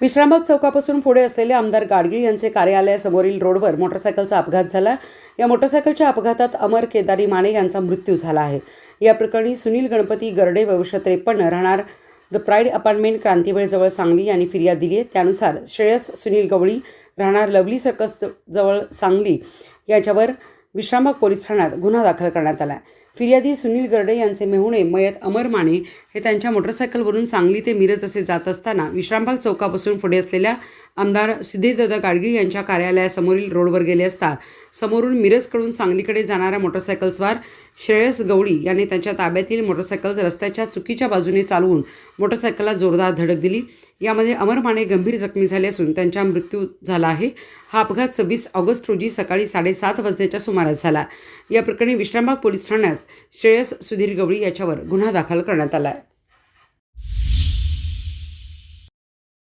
विश्रामबाग चौकापासून पुढे असलेले आमदार गाडगीळ यांचे कार्यालयासमोरील रोडवर मोटरसायकलचा अपघात झाला. या मोटरसायकलच्या अपघातात अमर केदारी माने यांचा मृत्यू झाला आहे. या प्रकरणी सुनील गणपती गरडे वर्ष त्रेपन्न राहणार द प्राईड अपार्टमेंट क्रांतीवेळजवळ सांगली यांनी फिर्याद दिली आहे. त्यानुसार श्रेयस सुनील गवळी राहणार लवली सर्कस जवळ सांगली याच्यावर विश्रामबाग पोलीस ठाण्यात गुन्हा दाखल करण्यात आला आहे फिर्यादी सुनील गर्डे यांचे मेहुणे मयत अमर माने हे त्यांच्या मोटरसायकलवरून सांगली ते मिरज असे जात असताना विश्रामबाग चौकापासून पुढे असलेल्या आमदार सुधीरदादा गाडगीळ यांच्या कार्यालयासमोरील रोडवर गेले असता समोरून मिरजकडून सांगलीकडे जाणारा मोटरसायकलस्वार श्रेयस गवळी याने त्यांच्या ताब्यातील मोटरसायकल रस्त्याच्या चुकीच्या बाजूने चालवून मोटरसायकलला जोरदार धडक दिली. यामध्ये अमर माने गंभीर जखमी झाले असून त्यांचा मृत्यू झाला आहे. हा अपघात सव्वीस ऑगस्ट रोजी सकाळी साडेसात वाजण्याच्या सुमारास झाला. या प्रकरणी विश्रामबाग पोलीस ठाण्यात श्रेयस सुधीर गवळी याच्यावर गुन्हा दाखल करण्यात आला आहे